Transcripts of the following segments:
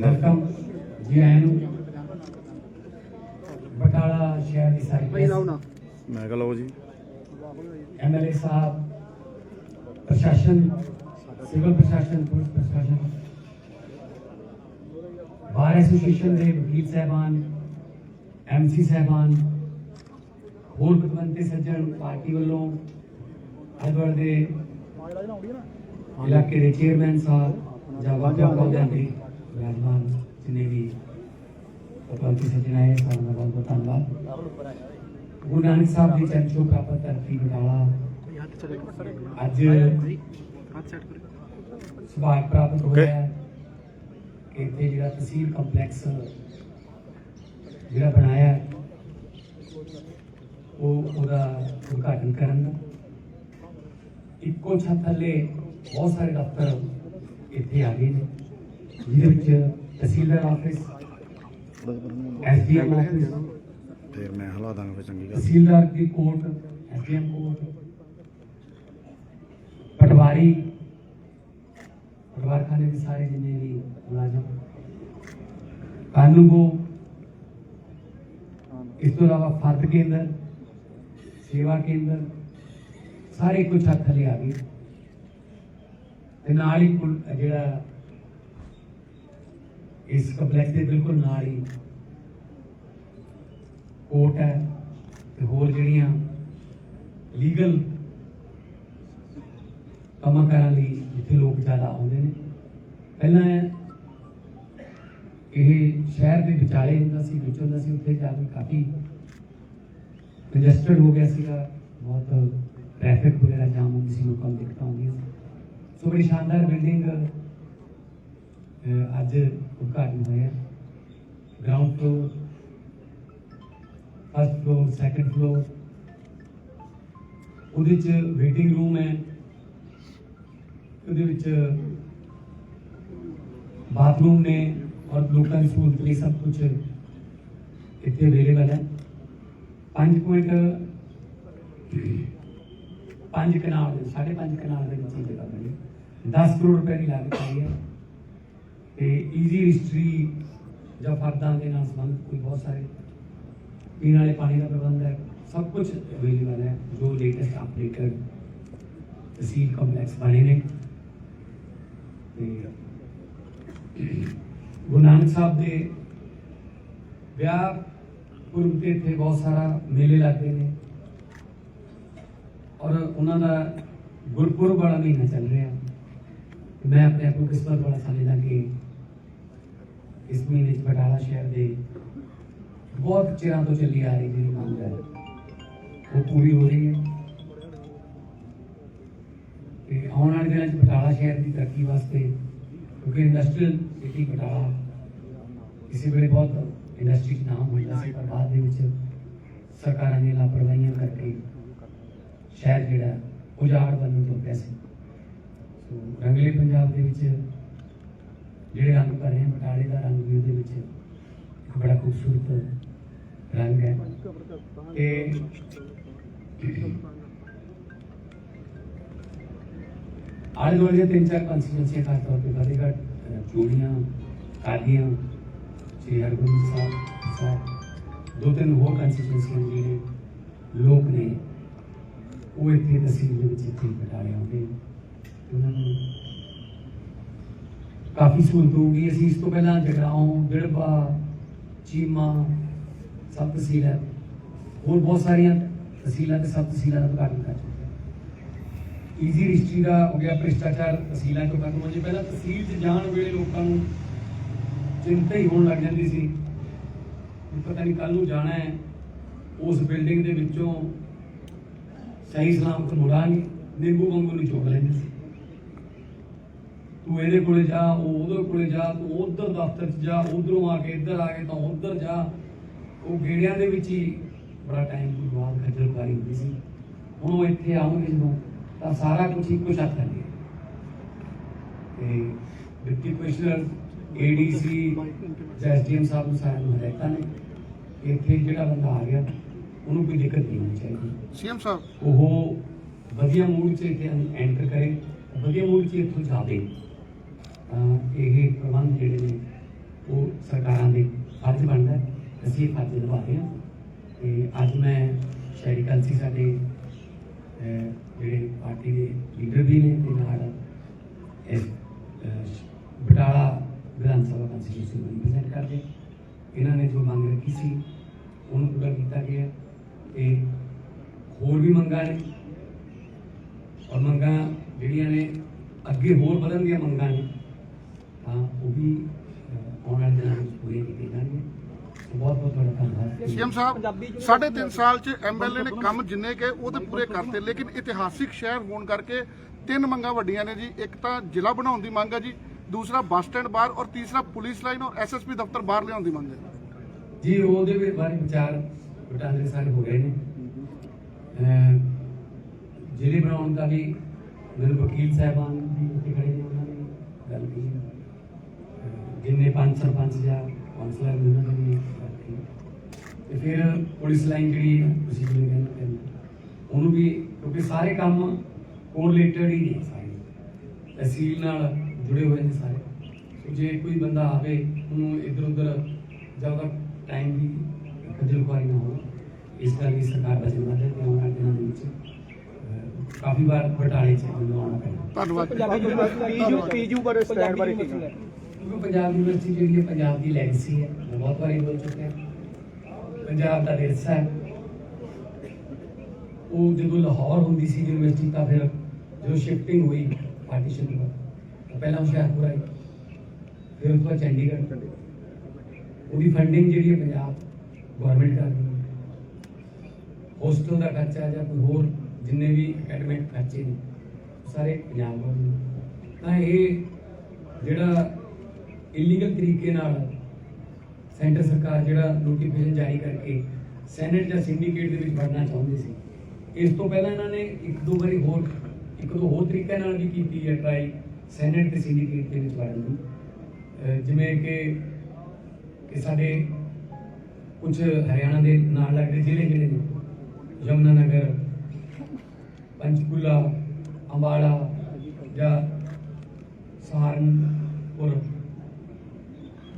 Welcome ਜੀ ਆਇਆਂ ਨੂੰ ਬਟਾਲਾ ਸ਼ਹਿਰ ਦੀ ਸਾਰੀ ਮੈਂ ਕਹ ਲਓ ਜੀ। ਐਮਐਲਏ ਸਾਹਿਬ ਪ੍ਰਸ਼ਾਸਨ ਸਿਵਲ ਪ੍ਰਸ਼ਾਸਨ ਪੁਲਿਸ ਪ੍ਰਸ਼ਾਸਨ ਬਾਰ ਐਸੋਸੀਏਸ਼ਨ ਦੇ ਵਕੀਲ ਸਾਹਿਬਾਨ ਐਮਸੀ ਸਾਹਿਬਾਨ ਹੋਰ ਪਤਵੰਤੇ ਸੱਜਣ ਪਾਰਟੀ ਵੱਲੋਂ ਅਜਵਰ ਦੇ ਇਲਾਕੇ ਦੇ ਚੇਅਰਮੈਨ ਸਾਹਿਬ ਜਾਂ ਵਾਜਾ ਪੌਦਿਆਂ ਦੇ ਵਿਰਾਜਮਾਨ ਜਿਨੇ ਵੀ ਪਤਵੰਤੇ ਸੱਜਣ ਆਏ ਸਾਰਿਆਂ ਦਾ ਬਹੁਤ ਬਹੁਤ ਧੰਨਵਾਦ। ਗੁਰੂ ਨਾਨਕ ਸਾਹਿਬ ਦੀ ਚਰਚੋ ਪ੍ਰਾਪਤ ਧਰਤੀ ਬਟਾਲਾ ਅੱਜ ਪ੍ਰਾਪਤ ਹੋਇਆ ਕਿ ਇੱਥੇ ਜਿਹੜਾ ਤਹਿਸੀਲ ਕੰਪਲੈਕਸ ਜਿਹੜਾ ਬਣਾਇਆ ਉਹ ਉਹਦਾ ਉਦਘਾਟਨ ਕਰਨ ਦਾ। ਇੱਕੋ ਛੱਤ ਥੱਲੇ ਬਹੁਤ ਸਾਰੇ ਦਫ਼ਤਰ ਇੱਥੇ ਆ ਗਏ ਨੇ। ਜਿਹਦੇ ਵਿੱਚ ਤਹਿਸੀਲਦਾਰ ਆਫਿਸ ਐਸਡੀਐਮ ਆਫਿਸ ਫਿਰ ਮੈਂ ਹਲਾ ਦਾਂਗਾ ਫਿਰ ਚੰਗੀ ਗੱਲ। ਤਹਿਸੀਲਦਾਰ ਦੀ ਕੋਰਟ ਐਸਡੀਐਮ ਕੋਰਟ ਪਟਵਾਰੀ ਪਟਵਾਰਖਾਨੇ ਦੇ ਸਾਰੇ ਜਿੰਨੇ ਵੀ ਮੁਲਾਜ਼ਮ ਕਾਨੂੰਗੋ ਇਸ ਤੋਂ ਇਲਾਵਾ ਫਰਦ ਕੇਂਦਰ ਸੇਵਾ ਕੇਂਦਰ ਸਾਰੇ ਕੁਝ ਹੱਥ ਥੱਲੇ ਆ ਗਏ ਤੇ ਨਾਲ ਹੀ ਜਿਹੜਾ ਇਸ ਕੰਪਲੈਕਸ ਦੇ ਬਿਲਕੁਲ ਨਾਲ ਹੀ ਕੋਰਟ ਹੈ ਤੇ ਹੋਰ ਜਿਹੜੀਆਂ ਲੀਗਲ ਕੰਮਾਂ ਕਰਨ ਲਈ ਜਿੱਥੇ ਲੋਕ ਜ਼ਿਆਦਾ ਆਉਂਦੇ ਨੇ। ਪਹਿਲਾਂ ਇਹ ਸ਼ਹਿਰ ਦੇ ਵਿਚਾਲੇ ਹੁੰਦਾ ਸੀ, ਵਿੱਚ ਹੁੰਦਾ ਸੀ, ਉੱਥੇ ਜਾ ਕੇ ਕਾਫੀ ਕੰਜਸਟਡ ਹੋ ਗਿਆ ਸੀਗਾ। ਬਹੁਤ ਟ੍ਰੈਫਿਕ ਵਗੈਰਾ ਜਾਮ ਹੁੰਦੀ ਸੀ, ਲੋਕਾਂ ਨੂੰ ਦਿੱਕਤਾਂ ਆਉਂਦੀਆਂ ਸੀ। ਸੋ ਬੜੀ ਸ਼ਾਨਦਾਰ ਬਿਲਡਿੰਗ ਅੱਜ ਉਦਘਾਟਨ ਹੋਇਆ। Ground floor first floor second floor ਉਹਦੇ ਚ ਵੇਟਿੰਗ ਰੂਮ ਹੈ। ਉਹਦੇ ਵਿੱਚ ਬਾਥਰੂਮ ਨੇ ਔਰ ਲੋਕਾਂ ਦੀ ਸਹੂਲਤ ਲਈ ਸਭ ਕੁਝ ਇੱਥੇ ਅਵੇਲੇਬਲ ਹੈ। 5 ਪੁਆਇੰਟ 5 ਕਨਾਲ ਦੇ 5.5 ਕਨਾਲ ਦੇ ਵਿੱਚ ਜਗ੍ਹਾ ਬਣੀ। 10 ਕਰੋੜ ਰੁਪਏ ਦੀ ਲਾਗਤ ਆਈ ਹੈ। ਤੇ ਈਜ਼ੀ ਹਿਸਟਰੀ ਜਾਂ ਫਰਦਾਂ ਦੇ ਨਾਲ ਸੰਬੰਧ ਕੋਈ ਬਹੁਤ ਸਾਰੇ। ਪੀਣ ਵਾਲੇ ਪਾਣੀ ਦਾ ਪ੍ਰਬੰਧ ਹੈ, ਸਭ ਕੁਝ ਅਵੇਲੇਬਲ ਹੈ, ਜੋ ਲੇਟੈਸਟ ਅਪਡੇਟਡ ਤਹਿਸੀਲ ਕੰਪਲੈਕਸ ਬਣੇ ਨੇ। ਤੇ ਗੁਰੂ ਨਾਨਕ ਸਾਹਿਬ ਦੇ ਵਿਆਹ ਪੁਰਬ ਤੇ ਇੱਥੇ ਬਹੁਤ ਸਾਰਾ ਮੇਲੇ ਲੱਗਦੇ ਨੇ। ਔਰ ਉਹਨਾਂ ਦਾ ਗੁਰਪੁਰਬ ਵਾਲਾ ਮਹੀਨਾ ਚੱਲ ਰਿਹਾ। ਮੈਂ ਆਪਣੇ ਆਪ ਨੂੰ ਕਿਸਮਤ ਵਾਲਾ ਸਮਝਦਾ ਕਿ ਇਸ ਮਹੀਨੇ 'ਚ ਬਟਾਲਾ ਸ਼ਹਿਰ ਦੇ ਬਹੁਤ ਚਿਰਾਂ ਤੋਂ ਚੱਲੀ ਆ ਰਹੀ ਜਿਹੜੀ ਮੰਗ ਹੈ, ਉਹ ਪੂਰੀ ਹੋ ਰਹੀ ਹੈ। ਤੇ ਆਉਣ ਵਾਲੇ ਦਿਨਾਂ 'ਚ ਬਟਾਲਾ ਸ਼ਹਿਰ ਦੀ ਤਰੱਕੀ ਵਾਸਤੇ, ਕਿਉਂਕਿ ਇੰਡਸਟਰੀਅਲ ਸਿਟੀ ਬਟਾਲਾ ਕਿਸੇ ਵੇਲੇ ਬਹੁਤ ਇੰਡਸਟਰੀ 'ਚ ਨਾਮ ਹੋਇਆ ਸੀ, ਪਰ ਬਾਅਦ ਦੇ ਵਿੱਚ ਸਰਕਾਰਾਂ ਦੀਆਂ ਲਾਪਰਵਾਹੀਆਂ ਕਰਕੇ ਸ਼ਹਿਰ ਜਿਹੜਾ ਉਜਾੜ ਬਣਨ ਤੋਂ ਪਿਆ ਸੀ। ਸੋ ਰੰਗਲੇ ਪੰਜਾਬ ਦੇ ਵਿੱਚ ਜਿਹੜੇ ਰੰਗ ਭਰੇ ਹੈ ਬਟਾਲੇ ਦਾ ਰੰਗ ਵੀ ਉਹਦੇ ਵਿੱਚ ਇੱਕ ਬੜਾ ਖੂਬਸੂਰਤ ਰੰਗ ਹੈ। ਤੇ ਆਲੇ ਦੁਆਲੇ ਤਿੰਨ ਚਾਰ ਕੰਸਟੀਟੈਂਸੀਆਂ ਖਾਸ ਤੌਰ ਤੇ ਫਤਿਹਗੜ੍ਹ ਚੂੜੀਆਂ ਕਾਦੀਆਂ ਸ੍ਰੀ ਹਰਗੋਬਿੰਦ ਸਾਹਿਬ ਸਾਹਿਬ। ਦੋ ਤਿੰਨ ਹੋਰ ਕੰਸਟੀਟੈਂਸੀਆਂ ਜਿਹੜੇ ਲੋਕ ਨੇ, ਉਹ ਇੱਥੇ ਤਸਵੀਰ ਦੇ ਵਿੱਚ ਇੱਥੇ ਬਟਾਲੇ ਆਉਂਦੇ ਨੇ ਤੇ ਉਹਨਾਂ ਨੂੰ ਕਾਫੀ ਸਹੂਲਤ ਹੋਊਗੀ। ਅਸੀਂ ਇਸ ਤੋਂ ਪਹਿਲਾਂ ਜਗਰਾਉਂ ਦਿੜਬਾ ਚੀਮਾ ਸਭ ਤਹਿਸੀਲਾਂ, ਹੋਰ ਬਹੁਤ ਸਾਰੀਆਂ ਤਹਿਸੀਲਾਂ ਤੇ ਸਭ ਤਹਿਸੀਲਾਂ ਦਾ ਉਦਘਾਟਨ ਕਰ ਚੁੱਕੇ ਹਾਂ। ਈਜ਼ੀ ਰਜਿਸਟਰੀ ਦਾ ਹੋ ਗਿਆ ਭ੍ਰਿਸ਼ਟਾਚਾਰ ਤਹਿਸੀਲਾਂ 'ਚੋਂ ਖਤਮ ਹੋ ਜੇ ਪਹਿਲਾਂ ਤਹਿਸੀਲ 'ਚ ਜਾਣ ਵੇਲੇ ਲੋਕਾਂ ਨੂੰ ਚਿੰਤਾ ਹੀ ਹੋਣ ਲੱਗ ਜਾਂਦੀ ਸੀ ਪਤਾ ਨਹੀਂ ਕੱਲ ਨੂੰ ਜਾਣਾ ਹੈ। ਉਸ ਬਿਲਡਿੰਗ ਦੇ ਵਿੱਚੋਂ ਸਹੀ ਸਲਾਮਤ ਮੁੜਾਂਗੇ। ਨਿੰਬੂ ਵਾਂਗੂ ਨੂੰ ਚੁੱਕ ਲੈਂਦੇ ਸੀ। ਤੂੰ ਇਹਦੇ ਕੋਲੇ ਜਾ ਉਹ ਉਹਦੇ ਕੋਲੇ ਜਾ ਤੂੰ ਉਧਰ ਦਫ਼ਤਰ 'ਚ ਜਾ ਉਧਰੋਂ ਆ ਕੇ ਇੱਧਰ ਆ ਕੇ ਤਾਂ ਉਧਰ ਜਾ। ਉਹ ਗੇੜਿਆਂ ਦੇ ਵਿੱਚ ਹੀ ਬੜਾ ਟਾਈਮ ਬਰਬਾਦ ਖੱਜਲਕਾਰੀ ਹੁੰਦੀ ਸੀ। ਹੁਣ ਉਹ ਇੱਥੇ ਆਉਣਗੇ ਜਦੋਂ ਤਾਂ ਸਾਰਾ ਕੁਝ ਇੱਕੋ ਛੱਤ ਥੱਲੇ ਹੈ। ਤੇ deputy commissioner ADC SDM sahib ਨੂੰ ਸਾਰਿਆਂ ਨੂੰ ਹਦਾਇਤਾਂ ਨੇ ਇੱਥੇ ਜਿਹੜਾ ਬੰਦਾ ਆ ਗਿਆ ਉਹਨੂੰ ਕੋਈ ਦਿੱਕਤ ਨਹੀਂ ਹੋਣੀ ਚਾਹੀਦੀ। ਸੀਐਮ ਸਾਹਿਬ। ਉਹ ਵਧੀਆ ਮੂਡ 'ਚ ਇੱਥੇ ਐਂਟਰ ਕਰੇ ਵਧੀਆ ਮੂਡ 'ਚ ਇੱਥੋਂ ਜਾਵੇ। ਤਾਂ ਇਹ ਪ੍ਰਬੰਧ ਜਿਹੜੇ ਨੇ, ਉਹ ਸਰਕਾਰਾਂ ਦੇ ਫਰਜ਼ ਬਣਦਾ ਅਸੀਂ ਇਹ ਫਰਜ਼ ਨਿਭਾ ਰਹੇ ਹਾਂ। ਤੇ ਅੱਜ ਮੈਂ ਸ਼ਹਿਰੀ ਕਲਸੀ ਸਾਡੇ ਜਿਹੜੇ ਪਾਰਟੀ ਦੇ ਲੀਡਰ ਵੀ ਨੇ ਤੇ ਨਾਲ ਇਸ ਬਟਾਲਾ ਵਿਧਾਨ ਸਭਾ ਕੰਸਟੀਟਿਊਸ਼ਨ ਨੂੰ ਰਿਪਰੈਜ਼ੈਂਟ ਕਰਦੇ ਇਹਨਾਂ ਨੇ ਜੋ ਮੰਗ ਰੱਖੀ ਸੀ, ਉਹਨੂੰ ਪੂਰਾ ਕੀਤਾ ਗਿਆ। ਤੇ ਹੋਰ ਵੀ ਮੰਗਾਂ ਨੇ। ਔਰ ਮੰਗਾਂ ਜਿਹੜੀਆਂ ਨੇ, ਅੱਗੇ ਹੋਰ ਵਧਣ ਦੀਆਂ ਮੰਗਾਂ ਨੇ। ਉਹ ਵੀ ਆਉਣ ਵਾਲੇ ਦਿਨਾਂ ਵਿੱਚ ਪੂਰੀਆਂ ਕੀਤੀਆਂ ਜਾਣਗੀਆਂ ਸੋ ਬਹੁਤ ਬਹੁਤ ਤੁਹਾਡਾ ਧੰਨਵਾਦ। ਸੀਐਮ ਸਾਹਿਬ ਸਾਢੇ ਤਿੰਨ ਸਾਲ ਚ ਐਮਐਲਏ ਨੇ ਕੰਮ ਜਿੰਨੇ ਕੇ ਉਹ ਤੇ ਪੂਰੇ ਕਰਤੇ। ਲੇਕਿਨ ਇਤਿਹਾਸਿਕ ਸ਼ਹਿਰ ਹੋਣ ਕਰਕੇ ਤਿੰਨ ਮੰਗਾਂ ਵੱਡੀਆਂ ਨੇ ਜੀ। ਇੱਕ ਤਾਂ ਜ਼ਿਲ੍ਹਾ ਬਣਾਉਣ ਦੀ ਮੰਗ ਹੈ ਜੀ ਦੂਸਰਾ ਬੱਸ ਸਟੈਂਡ ਬਾਹਰ ਔਰ ਤੀਸਰਾ ਪੁਲਿਸ ਲਾਈਨ ਔਰ ਐਸਐਸਪੀ ਦਫ਼ਤਰ ਬਾਹਰ ਲਿਆਉਣ ਦੀ ਮੰਗ ਹੈ। ਜੀ ਉਹਦੇ ਵੀ ਬਾਰੇ ਵਿਚਾਰ ਵਟਾਂਦਰੇ ਸਾਰੇ ਹੋ ਗਏ ਨੇ। ਜ਼ਿਲ੍ਹੇ ਬਣਾਉਣ ਦਾ ਵੀ ਮੇਰੇ ਵਕੀਲ ਸਾਹਿਬਾਨ ਵੀ ਉੱਥੇ ਖੜੇ ਨੇ ਉਹਨਾਂ ਨੇ ਗੱਲ ਕੀਤੀ ਜਿੰਨੇ ਪੰਜ ਸਰਪੰਚ ਜਾਂ ਕੌਂਸਲਰ ਨੇ ਉਹਨਾਂ ਨੇ ਵੀ ਤੇ ਫਿਰ ਪੁਲਿਸ ਲਾਈਨ ਜਿਹੜੀ ਹੈ ਤੁਸੀਂ ਜਿਵੇਂ ਕਹਿੰਦੇ ਕਹਿੰਦੇ। ਉਹਨੂੰ ਵੀ ਕਿਉਂਕਿ ਸਾਰੇ ਕੰਮ ਕੋਰਿਲੇਟਡ ਹੀ ਨੇ ਸਾਰੇ। ਤਹਿਸੀਲ ਨਾਲ ਜੁੜੇ ਹੋਏ ਨੇ ਸਾਰੇ। ਸੋ ਜੇ ਕੋਈ ਬੰਦਾ ਆਵੇ ਉਹਨੂੰ ਇਧਰ ਉਧਰ ਜ਼ਿਆਦਾ ਟਾਈਮ ਦੀ ਖੱਜਲ ਖੁਆਰੀ ਨਾ ਹੋਵੇ। ਇਸ ਕਰਕੇ ਵੀ ਸਰਕਾਰ ਦਾ ਜ਼ਿੰਮੇਵਾਰ ਹੈ ਕਿ ਵਾਲੇ ਦਿਨਾਂ ਦੇ ਵਿੱਚ ਕਾਫੀ ਵਾਰ ਬਟਾਲੇ ਚ ਆਉਣਾ ਪੈਣਾ। ਧੰਨਵਾਦ। ਪੀਜੂ ਪੀਜੂ ਬਾਰੇ ਸਟੈਂਡ ਬਾਰੇ ਕੀ? ਕਿਉਂਕਿ ਪੰਜਾਬ ਯੂਨੀਵਰਸਿਟੀ ਜਿਹੜੀ ਹੈ ਪੰਜਾਬ ਦੀ ਲੈਗਸੀ ਹੈ ਮੈਂ ਬਹੁਤ ਵਾਰੀ ਬੋਲ ਚੁੱਕਿਆ ਪੰਜਾਬ ਦਾ ਵਿਰਸਾ ਹੈ। ਉਹ ਜਦੋਂ ਲਾਹੌਰ ਹੁੰਦੀ ਸੀ ਯੂਨੀਵਰਸਿਟੀ, ਤਾਂ ਫਿਰ ਜਦੋਂ ਸ਼ਿਫਟਿੰਗ ਹੋਈ ਪਾਰਟੀਸ਼ਨ ਤੋਂ ਬਾਅਦ ਤਾਂ ਪਹਿਲਾਂ ਹੁਸ਼ਿਆਰਪੁਰ ਆਈ, ਫਿਰ ਉਸ ਤੋਂ ਚੰਡੀਗੜ੍ਹ। ਉਹਦੀ ਫੰਡਿੰਗ ਜਿਹੜੀ ਹੈ ਪੰਜਾਬ ਗਵਰਨਮੈਂਟ ਕਰਦੀ ਹੈ। ਹੋਸਟਲ ਦਾ ਖਰਚਾ ਜਾਂ ਕੋਈ ਹੋਰ ਜਿੰਨੇ ਵੀ ਅਕੈਡਮਿਕ ਖਰਚੇ ਨੇ ਸਾਰੇ ਪੰਜਾਬ ਗਵਰਨਮੈਂਟ ਤਾਂ ਇਹ ਜਿਹੜਾ ਇਲੀਗਲ ਤਰੀਕੇ ਨਾਲ ਸੈਂਟਰ ਸਰਕਾਰ ਜਿਹੜਾ ਨੋਟੀਫਿਕੇਸ਼ਨ ਜਾਰੀ ਕਰਕੇ ਸੈਨੇਟ ਜਾਂ ਸਿੰਡੀਕੇਟ ਦੇ ਵਿੱਚ ਵੜਨਾ ਚਾਹੁੰਦੇ ਸੀ। ਇਸ ਤੋਂ ਪਹਿਲਾਂ ਇਹਨਾਂ ਨੇ ਇੱਕ ਦੋ ਵਾਰੀ ਹੋਰ, ਇੱਕ ਦੋ ਹੋਰ ਤਰੀਕੇ ਨਾਲ ਵੀ ਕੀਤੀ ਹੈ ਟਰਾਈ ਸੈਨੇਟ ਤੇ ਸਿੰਡੀਕੇਟ ਦੇ ਵਿੱਚ ਵੜਨ ਦੀ। ਜਿਵੇਂ ਕਿ ਕਿ ਸਾਡੇ ਕੁਝ ਹਰਿਆਣਾ ਦੇ ਨਾਲ ਲੱਗਦੇ ਜ਼ਿਲ੍ਹੇ ਜਿਹੜੇ ਨੇ ਯਮੁਨਾ ਨਗਰ ਪੰਚਕੂਲਾ, ਅੰਬਾਲਾ ਜਾਂ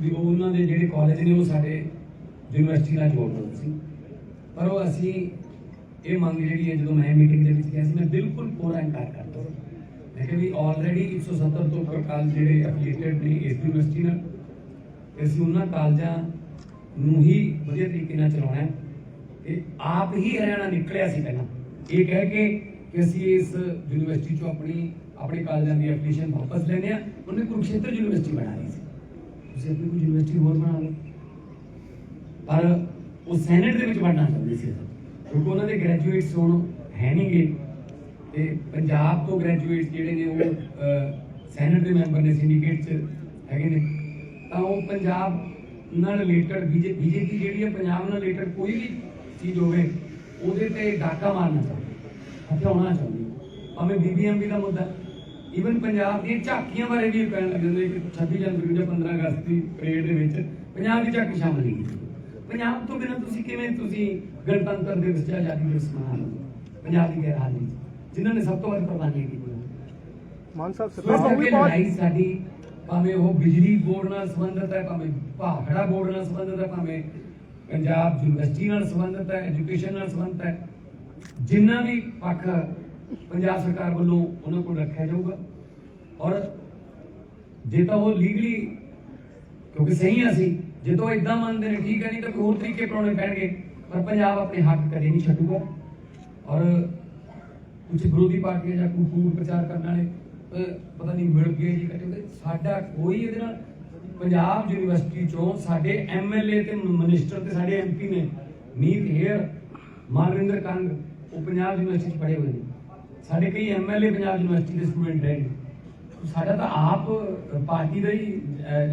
ਵੀ ਉਹ ਉਹਨਾਂ ਦੇ ਜਿਹੜੇ ਕਾਲਜ ਨੇ ਉਹ ਸਾਡੇ ਯੂਨੀਵਰਸਿਟੀ ਨਾਲ ਜੋੜ ਦਿੰਦੇ ਸੀ। ਪਰ ਉਹ ਅਸੀਂ ਇਹ ਮੰਗ ਜਿਹੜੀ ਹੈ, ਜਦੋਂ ਮੈਂ ਮੀਟਿੰਗ ਦੇ ਵਿੱਚ ਗਿਆ ਸੀ, ਮੈਂ ਬਿਲਕੁਲ ਪੂਰਾ ਇਨਕਾਰ ਕਰਦਾ ਸੀ ਮੈਂ ਕਿਹਾ ਵੀ ਆਲਰੇਡੀ 170 ਤੋਂ ਉੱਪਰ ਕਾਲਜ ਜਿਹੜੇ ਐਫੀਲੀਏਟਡ ਨੇ ਇਸ ਯੂਨੀਵਰਸਿਟੀ ਨਾਲ, ਤੇ ਅਸੀਂ ਉਹਨਾਂ ਕਾਲਜਾਂ ਨੂੰ ਹੀ ਵਧੀਆ ਤਰੀਕੇ ਨਾਲ ਚਲਾਉਣਾ ਹੈ। ਇਹ ਆਪ ਹੀ ਹਰਿਆਣਾ ਨਿਕਲਿਆ ਸੀ ਪਹਿਲਾਂ। ਇਹ ਕਹਿ ਕੇ ਕਿ ਅਸੀਂ ਇਸ ਯੂਨੀਵਰਸਿਟੀ ਚੋਂ ਆਪਣੀ ਆਪਣੇ ਕਾਲਜਾਂ ਦੀ ਐਪਲੀਕੇਸ਼ਨ ਵਾਪਸ ਲੈਣੇ ਆ ਉਹਨੇ ਕੁਰੂਕਸ਼ੇਤਰ ਯੂਨੀਵਰਸਿਟੀ ਬਣਾ ਲਈ ਸੀ। ਤੁਸੀਂ ਆਪਣੀ ਕੋਈ ਯੂਨੀਵਰਸਿਟੀ ਹੋਰ ਬਣਾ ਲਓ। ਪਰ ਉਹ ਸੈਨੇਟ ਦੇ ਵਿੱਚ ਵੜਨਾ ਚਾਹੁੰਦੇ ਸੀ ਕਿਉਂਕਿ ਉਹਨਾਂ ਦੇ ਗ੍ਰੈਜੂਏਟਸ ਹੁਣ ਹੈ ਨਹੀਂਗੇ ਤੇ ਪੰਜਾਬ ਤੋਂ ਗ੍ਰੈਜੂਏਟਸ ਜਿਹੜੇ ਨੇ ਉਹ ਸੈਨੇਟ ਦੇ ਮੈਂਬਰ ਨੇ ਸਿੰਡੀਕੇਟ ਚ ਹੈਗੇ ਨੇ। ਤਾਂ ਉਹ ਪੰਜਾਬ ਨਾਲ ਰਿਲੇਟਡ ਬੀਜੇਪੀ ਜਿਹੜੀ ਹੈ, ਪੰਜਾਬ ਨਾਲ ਰਿਲੇਟਡ ਕੋਈ ਵੀ ਚੀਜ਼ ਹੋਵੇ, ਉਹਦੇ ਤੇ ਡਾਕਾ ਮਾਰਨਾ ਚਾਹੁੰਦੇ। ਹਥਿਆਉਣਾ ਚਾਹੁੰਦੀ। ਭਾਵੇਂ ਬੀਬੀਐਮਬੀ ਦਾ ਮੁੱਦਾ। ਇਵਨ ਪੰਜਾਬ ਦੀਆਂ ਝਾਕੀਆਂ ਬਾਰੇ ਵੀ ਲੱਗ ਜਾਂਦੇ ਕਿ 26 ਜਨਵਰੀ ਜਾਂ 15 ਅਗਸਤ ਦੀ ਪਰੇਡ ਦੇ ਵਿੱਚ ਪੰਜਾਬ ਦੀ ਝਾਕੀ ਸ਼ਾਮਲ ਨਹੀਂ ਕੀਤੀ। ਪੰਜਾਬ ਤੋਂ ਬਿਨਾਂ ਤੁਸੀਂ ਕਿਵੇਂ ਤੁਸੀਂ ਗਣਤੰਤਰ ਦਿਵਸ ਜਾਂ ਆਜ਼ਾਦੀ ਦਿਵਸ ਮਨਾ ਲਓ ਪੰਜਾਬ ਦੀ ਗੈਰ ਹਾਜ਼ਰੀ ਜਿਨ੍ਹਾਂ ਨੇ ਸਭ ਤੋਂ ਵੱਧ ਕੁਰਬਾਨੀਆਂ ਕੀਤੀਆਂ ਮਾਨ ਸਾਹਿਬ ਸਰਕਾਰ ਸਾਡੀ ਭਾਵੇਂ ਉਹ ਬਿਜਲੀ ਬੋਰਡ ਨਾਲ ਸੰਬੰਧਿਤ ਹੈ ਭਾਵੇਂ ਭਾਖੜਾ ਬੋਰਡ ਨਾਲ ਸੰਬੰਧਿਤ ਹੈ ਭਾਵੇਂ ਪੰਜਾਬ ਯੂਨੀਵਰਸਿਟੀ ਨਾਲ ਸੰਬੰਧਿਤ ਹੈ ਐਜੂਕੇਸ਼ਨ ਨਾਲ ਸੰਬੰਧਿਤ ਹੈ ਜਿੰਨਾ ਵੀ ਪੱਖ ਪੰਜਾਬ ਸਰਕਾਰ ਵੱਲੋਂ ਉਹਨਾਂ ਕੋਲ ਰੱਖਿਆ ਜਾਊਗਾ। ਔਰ ਜੇ ਤਾਂ ਉਹ ਲੀਗਲੀ ਕਿਉਂਕਿ ਸਹੀ ਆ ਅਸੀਂ, ਜੇ ਤਾਂ ਇਦਾਂ ਮੰਨਦੇ ਨੇ, ਠੀਕ ਹੈ ਨਹੀਂ ਤਾਂ ਹੋਰ ਤਰੀਕੇ ਅਪਣਾਉਣੇ ਪੈਣਗੇ, ਪਰ ਪੰਜਾਬ ਆਪਣੇ ਹੱਕ ਕਦੇ ਨਹੀਂ ਛੱਡੂਗਾ। ਔਰ ਕੁਝ ਵਿਰੋਧੀ ਪਾਰਟੀਆਂ ਜਾਂ ਕੋਈ ਕੂੜ ਪ੍ਰਚਾਰ ਕਰਨ ਵਾਲੇ ਪਤਾ ਨਹੀਂ ਮਿਲ ਗਏ ਜੀ ਕੱਟੇ ਸਾਡਾ ਕੋਈ ਇਹਦੇ ਨਾਲ, ਪੰਜਾਬ ਯੂਨੀਵਰਸਿਟੀ ਚੋਂ ਸਾਡੇ ਐਮਐਲਏ ਤੇ ਮਿਨਿਸਟਰ ਤੇ ਸਾਡੇ ਐਮਪੀ ਨੇ, ਮੀਤ ਹੇਅਰ ਮਾਨਵਿੰਦਰ ਕੰਗ, ਉਹ ਪੰਜਾਬ ਯੂਨੀਵਰਸਿਟੀ 'ਚ ਪੜ੍ਹੇ ਹੋਏ ਨੇ। ਸਾਡੇ ਕਈ ਐਮਐਲਏ ਪੰਜਾਬ ਯੂਨੀਵਰਸਿਟੀ ਦੇ ਸਟੂਡੈਂਟ ਰਹੇ ਸਾਡਾ ਤਾਂ ਆਪ ਪਾਰਟੀ ਦਾ ਹੀ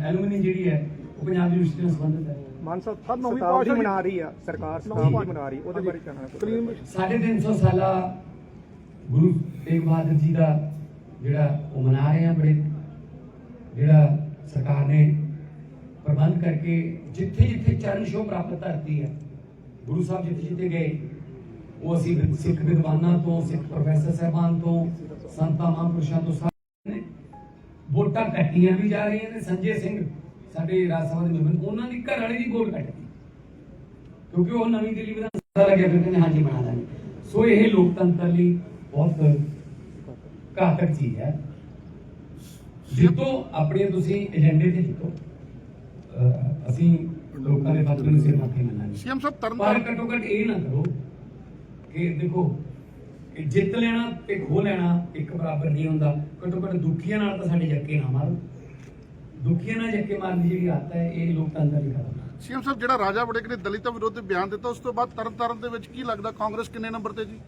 ਐਲੂਮਨੀ ਜਿਹੜੀ ਹੈ ਉਹ ਪੰਜਾਬ ਯੂਨੀਵਰਸਿਟੀ ਨਾਲ ਸੰਬੰਧਿਤ ਹੈ। ਮਾਨ ਸਾਹਿਬ ਸਭ ਨੌਵੀਂ ਪਾਰਟੀ ਮਨਾ ਰਹੀ ਆ ਸਰਕਾਰ ਸਤਾਬਦੀ ਮਨਾ ਰਹੀ ਉਹਦੇ ਬਾਰੇ ਕਹਿਣਾ ਸਾਢੇ ਤਿੰਨ ਸੌ ਸਾਲਾ ਗੁਰੂ ਤੇਗ ਬਹਾਦਰ ਜੀ ਦਾ ਜਿਹੜਾ ਉਹ ਮਨਾ ਰਹੇ ਆ ਬੜੇ ਜਿਹੜਾ ਸਰਕਾਰ ਨੇ ਪ੍ਰਬੰਧ ਕਰਕੇ ਜਿੱਥੇ ਜਿੱਥੇ ਚਰਨ ਛੋਹ ਪ੍ਰਾਪਤ ਧਰਤੀ ਹੈ ਗੁਰੂ ਸਾਹਿਬ ਜਿੱਥੇ ਜਿੱਥੇ ਗਏ ਉਹ ਅਸੀਂ ਸਿੱਖ ਵਿਦਵਾਨਾਂ ਤੋਂ ਸਿੱਖ ਪ੍ਰੋਫੈਸਰ ਸਾਹਿਬਾਨ ਤੋਂ ਸੰਤਾਂ ਮਹਾਂਪੁਰਸ਼ਾਂ ਤੋਂ ਸਾਰੇ ਨੇ ਵੋਟਾਂ ਕੱਟੀਆਂ ਵੀ ਜਾ ਰਹੀਆਂ ਨੇ ਸੰਜੇ ਸਿੰਘ ਸਾਡੇ ਰਾਜ ਸਭਾ ਦੇ ਮੈਂਬਰ ਉਹਨਾਂ ਦੀ ਘਰ ਵਾਲੀ ਦੀ ਵੋਟ ਕੱਟਦੀ ਕਿਉਂਕਿ ਉਹ ਨਵੀਂ ਦਿੱਲੀ ਵਿਧਾਨ ਸਭਾ ਲੱਗਿਆ ਫਿਰ ਕਹਿੰਦੇ ਹਾਂਜੀ ਬਣਾ ਦਾਂਗੇ। ਸੋ ਇਹ ਲੋਕਤੰਤਰ ਲਈ ਬਹੁਤ ਘਾਤਕ ਚੀਜ਼ ਹੈ। ਜਿੱਤੋ ਆਪਣੇ ਤੁਸੀਂ ਏਜੰਡੇ ਤੇ ਜਿੱਤੋ। ਅਸੀਂ ਲੋਕਾਂ ਦੇ ਫਤਵੇ ਨੂੰ ਸਿਰ ਮੱਥੇ ਮੰਨਾਂਗੇ। ਸੀਐਮ ਸਾਹਿਬ ਤਰਨਤਾਰਨ ਘੱਟੋ ਘੱਟ ਇਹ ਨਾ ਕਰੋ ਕਿ ਦੇਖੋ ਕਿ ਜਿੱਤ ਲੈਣਾ ਤੇ ਖੋ ਲੈਣਾ ਇੱਕ ਬਰਾਬਰ ਨਹੀਂ ਹੁੰਦਾ। ਘੱਟੋ ਘੱਟ ਦੁਖੀਆਂ ਨਾਲ ਤਾਂ ਸਾਡੇ ਜੱਕੇ ਨਾ ਮਾਰੋ। ਦੁਖੀਆਂ ਨਾਲ ਜੱਕੇ ਮਾਰਨ ਦੀ ਜਿਹੜੀ ਆਦਤ ਹੈ ਇਹ ਲੋਕਤੰਤਰ ਦੀ ਖਤਮ ਹੈ। ਸੀਐਮ ਸਾਹਿਬ ਜਿਹੜਾ ਰਾਜਾ ਵੜੇਕ ਨੇ ਦਲਿਤਾਂ ਵਿਰੁੱਧ ਬਿਆਨ ਦਿੱਤਾ ਉਸ ਤੋਂ ਬਾਅਦ ਤਰਨਤਾਰਨ ਦੇ ਵਿੱਚ ਕੀ ਲੱਗਦਾ? ਕਾਂਗਰਸ ਕਿੰਨੇ ਨੰਬਰ ਤੇ ਜੀ?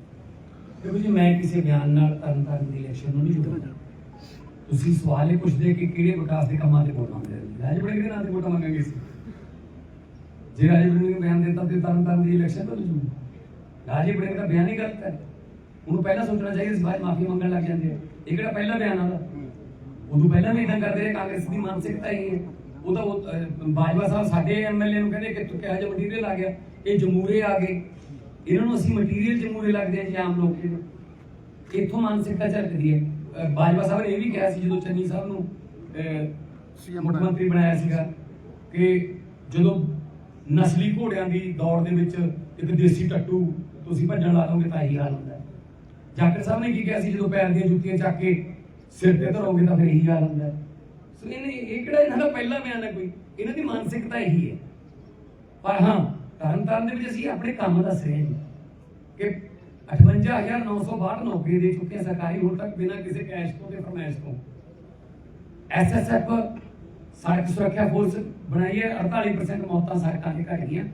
ਦੇਖੋ ਜੀ ਮੈਂ ਕਿਸੇ ਬਿਆਨ ਨਾਲ ਤਰਨ ਤਾਰਨ ਦੀ ਇਲੈਕਸ਼ਨ ਨੂੰ ਨਹੀਂ ਜੋੜਦਾ। ਤੁਸੀਂ ਸਵਾਲ ਇਹ ਪੁੱਛਦੇ ਕਿ ਕਿਹੜੇ ਵਿਕਾਸ ਦੇ ਕੰਮਾਂ ਤੇ ਵੋਟਾਂ ਮੰਗਦੇ ਰਾਜ ਬੜੇ ਦੇ ਨਾਂ ਤੇ ਵੋਟਾਂ ਮੰਗਾਂਗੇ ਜੇ ਰਾਜ ਬੜੇ ਨੇ ਬਿਆਨ ਦਿੱਤਾ ਤੇ ਤਰਨ ਤਾਰਨ ਦੀ ਇਲੈਕਸ਼ਨ ਤਾਂ ਨਹੀਂ ਰਾਜ ਬੜੇ ਦਾ ਬਿਆਨ ਹੀ ਗਲਤ ਹੈ। ਉਹਨੂੰ ਪਹਿਲਾਂ ਸੋਚਣਾ ਚਾਹੀਦਾ ਸੀ ਬਾਅਦ ਮਾਫੀ ਮੰਗਣ ਲੱਗ ਜਾਂਦੇ ਆ। ਇਹ ਕਿਹੜਾ ਪਹਿਲਾ ਬਿਆਨ ਆਦਾ ਉਦੋਂ ਪਹਿਲਾਂ ਵੀ ਇਦਾਂ ਕਰਦੇ ਰਹੇ ਕਾਂਗਰਸ ਦੀ ਮਾਨਸਿਕਤਾ ਹੀ ਹੈ। ਉਹ ਤਾਂ ਬਾਜਵਾ ਸਾਹਿਬ ਸਾਡੇ ਐਮਐਲਏ ਨੂੰ ਕਹਿੰਦੇ ਕਿ ਤੂੰ ਕਿਹੋ ਜਿਹਾ ਮਟੀਰੀਅਲ ਆ ਗਿਆ ਇਹ ਜਮੂਰੇ ਆ ਗਏ। ਇਹਨਾਂ ਨੂੰ ਅਸੀਂ ਮਟੀਰੀਅਲ ਜਮੂਰੇ ਲੱਗਦੇ ਆ ਜੀ ਆਮ ਲੋਕ ਜਿਹੜੇ ਇੱਥੋਂ ਮਾਨਸਿਕਤਾ ਝਲਕਦੀ ਹੈ। ਬਾਜਵਾ ਸਾਹਿਬ ਨੇ ਇਹ ਵੀ ਕਿਹਾ ਸੀ ਜਦੋਂ ਚੰਨੀ ਸਾਹਿਬ ਨੂੰ CM ਮੁੱਖ। ਮੰਤਰੀ ਬਣਾਇਆ ਸੀਗਾ ਕਿ ਜਦੋਂ ਨਸਲੀ ਘੋੜਿਆਂ ਦੀ ਦੌੜ ਦੇ ਵਿੱਚ ਇੱਕ ਦੇਸੀ ਟੱਟੂ ਤੁਸੀਂ ਭੱਜਣ ਲਾ ਦੋਗੇ ਤਾਂ ਇਹੀ ਹਾਲ ਹੁੰਦਾ। ਹੈ ਜਾਕਰ ਸਾਹਿਬ ਨੇ ਕੀ ਕਿਹਾ ਸੀ, ਜਦੋਂ ਪੈਰ ਦੀਆਂ ਜੁੱਤੀਆਂ ਚੱਕ ਕੇ ਸਿਰ ਤੇ ਧਰੋਗੇ ਤਾਂ ਫਿਰ ਇਹੀ ਹਾਲ ਹੁੰਦਾ। ਸੋ ਇਹਨੇ ਇਹ ਕਿਹੜਾ ਇਹਨਾਂ ਦਾ ਪਹਿਲਾ ਬਿਆਨ ਹੈ ਕੋਈ? ਇਹਨਾਂ ਦੀ ਮਾਨਸਿਕਤਾ ਇਹੀ ਹੈ। ਪਰ ਹਾਂ ਤਰਨ ਦੇ ਵਿੱਚ ਅਸੀਂ ਆਪਣੇ ਕੰਮ ਦੱਸ ਰਹੇ ਹਾਂ ਕਿ 58962 ਨੌਕਰੀ ਦੇ ਚੁੱਕੇ ਹਾਂ ਸਰਕਾਰੀ ਹੁਣ ਤੱਕ ਬਿਨਾਂ ਕਿਸੇ ਕੈਸ਼ ਤੋਂ ਤੇ ਫਰਮਾਇਸ਼ ਤੋਂ। ਐਸਐਸਐਫ ਸੜਕ ਸੁਰੱਖਿਆ ਫੋਰਸ ਬਣਾਈ ਹੈ 48% ਮੌਤਾਂ ਸੜਕਾਂ ਤੇ ਘਟ ਗਈਆਂ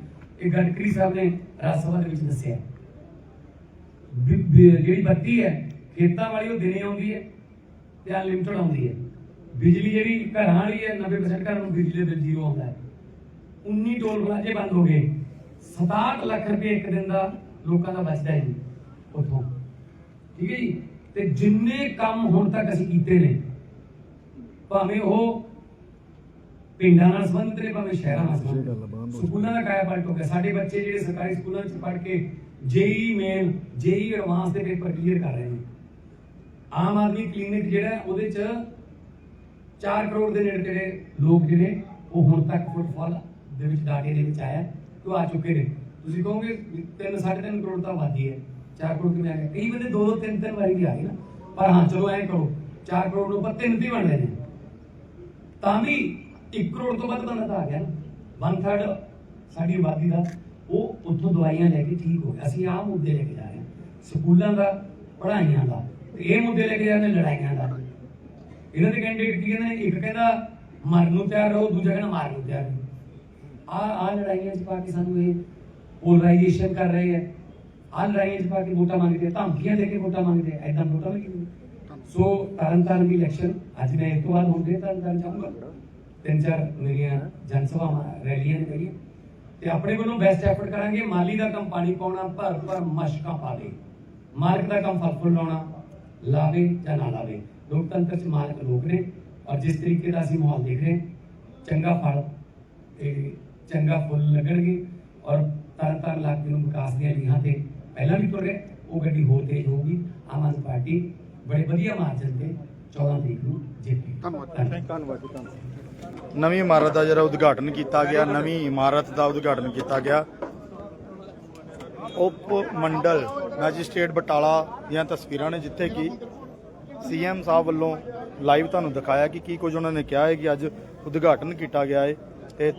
ਇਹ ਗਡਕਰੀ ਸਾਹਿਬ ਨੇ ਰਾਜ ਸਭਾ ਦੇ ਵਿੱਚ ਦੱਸਿਆ। ਜਿਹੜੀ ਬੱਤੀ ਹੈ, ਖੇਤਾਂ ਵਾਲੀ ਉਹ ਦਿਨੇ ਆਉਂਦੀ ਹੈ ਤੇ ਅਨਲਿਮਟਡ ਆਉਂਦੀ ਹੈ। ਬਿਜਲੀ ਜਿਹੜੀ ਘਰਾਂ ਵਾਲੀ ਹੈ 90% ਘਰਾਂ ਨੂੰ ਬਿਜਲੀ ਦੇ ਬਿੱਲ ਜ਼ੀਰੋ ਆਉਂਦਾ ਹੈ। 19 ਟੋਲ ਪਲਾਜ਼ੇ ਬੰਦ ਹੋ ਗਏ। 67 ਲੱਖ ਰੁਪਏ ਇੱਕ ਦਿਨ ਦਾ ਲੋਕਾਂ ਦਾ ਬਚਦਾ ਹੈ ਜੀ, ਉੱਥੋਂ। ਠੀਕ ਹੈ ਜੀ? ਤੇ ਜਿੰਨੇ ਕੰਮ ਹੁਣ ਤੱਕ ਅਸੀਂ ਕੀਤੇ ਨੇ, ਭਾਵੇਂ ਉਹ ਪਿੰਡਾਂ ਨਾਲ ਸੰਬੰਧਿਤ ਨੇ ਭਾਵੇਂ ਸ਼ਹਿਰਾਂ ਨਾਲ ਸੰਬੰਧਿਤ ਸਕੂਲਾਂ ਦਾ ਕਾਇਆ ਪਲਟ ਹੋ ਗਿਆ। ਸਾਡੇ ਬੱਚੇ ਜਿਹੜੇ ਸਰਕਾਰੀ ਸਕੂਲਾਂ ਵਿੱਚ ਪੜ੍ਹ ਕੇ ਜੇਈ ਮੇਨ ਜੇਈ ਐਡਵਾਂਸ ਦੇ ਪੇਪਰ ਕਲੀਅਰ ਕਰ ਰਹੇ ਨੇ। ਆਮ ਆਦਮੀ ਕਲੀਨਿਕ ਜਿਹੜਾ ਉਹਦੇ ਚ 4 ਕਰੋੜ ਦੇ ਨੇੜੇ ਤੇੜੇ ਲੋਕ ਜਿਹੜੇ ਉਹ ਹੁਣ ਤੱਕ ਫੁੱਟਫਾਲ ਦੇ ਵਿੱਚ ਡਾਟੇ ਦੇ ਵਿੱਚ ਆਇਆ ਕਿ ਆ ਚੁੱਕੇ ਨੇ। ਤੁਸੀਂ ਕਹੋਗੇ 3 3.5 ਕਰੋੜ ਤਾਂ ਆਬਾਦੀ ਹੈ 4 ਕਰੋੜ ਕਿਵੇਂ ਆ ਗਿਆ ਕਈ ਬੰਦੇ 2 2 3 3 ਵਾਰੀ ਵੀ ਆ ਗਏ ਨਾ। ਪਰ ਹਾਂ ਚਲੋ ਐਂ ਕਰੋ 4 ਕਰੋੜ ਨੂੰ ਪਰ ਤਿੰਨ ਤੇ ਬਣ ਰਹੇ ਨੇ ਤਾਂ ਵੀ 1 ਕਰੋੜ ਤੋਂ ਵੱਧ ਬੰਦਾ ਤਾਂ ਆ ਗਿਆ ਨਾ। 1/3 ਸਾਡੀ ਆਬਾਦੀ ਦਾ ਉਹ ਉੱਥੋਂ ਦਵਾਈਆਂ ਲੈ ਕੇ ਠੀਕ ਹੋ ਗਿਆ। ਅਸੀਂ ਆਹ ਮੁੱਦੇ ਲੈ ਕੇ ਜਾ ਰਹੇ ਹਾਂ। ਸਕੂਲਾਂ ਦਾ ਪੜ੍ਹਾਈਆਂ ਦਾ ਤੇ ਇਹ ਮੁੱਦੇ ਲੈ ਕੇ ਜਾ ਰਹੇ ਲੜਾਈਆਂ ਦਾ। ਇਹਨਾਂ ਦੇ ਕੈਂਡੀਡੇਟ ਕੀ ਕਹਿੰਦੇ ਨੇ? ਇੱਕ ਕਹਿੰਦਾ ਮਰਨ ਨੂੰ ਤਿਆਰ ਰਹੋ ਦੂਜਾ ਕਹਿੰਦਾ ਮਾਰਨ ਨੂੰ ਤਿਆਰ ਰਹੋ। ਆ ਆ ਲੜਾਈਆਂ 'ਚ ਪਾ ਕੇ ਸਾਨੂੰ ਇਹ ਪੋਲਰਾਈਜੇਸ਼ਨ ਕਰ ਰਹੇ ਹੈ ਆ ਲੜਾਈਆਂ 'ਚ ਪਾ ਕੇ ਵੋਟਾਂ ਮੰਗਦੇ ਧਮਕੀਆਂ ਦੇ ਕੇ ਵੋਟਾਂ ਮੰਗਦੇ ਐਦਾਂ ਵੋਟਾਂ ਨਹੀਂ ਸੋ ਤਰਨ ਤਾਰਨ ਦੀ ਇਲੈਕਸ਼ਨ ਅੱਜ ਮੈਂ ਇਸ ਤੋਂ ਬਾਅਦ ਹੁਣ ਦੇ ਤਰਨ ਤਾਰਨ ਜਾਊਂਗਾ। ਤਿੰਨ ਚਾਰ ਮੇਰੀਆਂ ਜਨ ਸਭਾਵਾਂ ਰੈਲੀਆਂ ਮੇਰੀਆਂ ਤੇ ਆਪਣੇ ਵੱਲੋਂ ਬੈਸਟ ਐਫਰਟ ਕਰਾਂਗੇ। ਮਾਲੀ ਦਾ ਕੰਮ ਪਾਣੀ ਪਾਉਣਾ ਭਰ ਭਰ ਮਸ਼ਕਾਂ ਪਾਵੇ ਮਾਲਕ ਦਾ ਕੰਮ ਫਲ ਫੁੱਲ ਲਾਉਣਾ ਲਾਵੇ ਜਾਂ ਨਾ ਲਾਵੇ। ਲੋਕਤੰਤਰ ਚ ਮਾਲਕ ਲੋਕ ਨੇ ਔਰ ਜਿਸ ਤਰੀਕੇ ਦਾ ਅਸੀਂ ਮਾਹੌਲ ਦੇਖ ਰਹੇ ਚੰਗਾ ਫਲ ਤੇ ਚੰਗਾ ਫੁੱਲ ਲੱਗਣਗੇ ਔਰ ਤਰਨ ਤਾਰਨ ਇਲਾਕੇ ਨੂੰ ਵਿਕਾਸ ਦੀਆਂ ਲੀਹਾਂ ਤੇ ਪਹਿਲਾਂ ਵੀ ਤੁਰੇ ਉਹ ਗੱਡੀ ਹੋਰ ਤੇਜ਼ ਹੋਊਗੀ। ਆਮ ਆਦਮੀ ਪਾਰਟੀ ਬੜੇ ਵਧੀਆ ਮਾਰਜਨ ਤੇ 14 ਤਰੀਕ ਨੂੰ ਜਿੱਤੀ ਧੰਨਵਾਦ। ਧੰਨਵਾਦ ਜੀ ਧੰਨਵਾਦ। ਨਵੀਂ ਇਮਾਰਤ ਦਾ ਜਿਹੜਾ ਉਦਘਾਟਨ ਕੀਤਾ ਗਿਆ, ਨਵੀਂ ਇਮਾਰਤ ਦਾ ਉਦਘਾਟਨ ਕੀਤਾ ਗਿਆ। ਉਪ ਮੰਡਲ ਮੈਜਿਸਟ੍ਰੇਟ ਬਟਾਲਾ ਦੀਆਂ ਤਸਵੀਰਾਂ ਨੇ ਜਿੱਥੇ ਕਿ ਸੀਐਮ ਸਾਹਿਬ ਵੱਲੋਂ ਲਾਈਵ ਤੁਹਾਨੂੰ ਦਿਖਾਇਆ ਕਿ ਕੀ ਕੁਝ ਉਹਨਾਂ ਨੇ ਕਿਹਾ ਹੈ ਕਿ ਅੱਜ ਉਦਘਾਟਨ ਕੀਤਾ ਗਿਆ ਹੈ। ਤੇ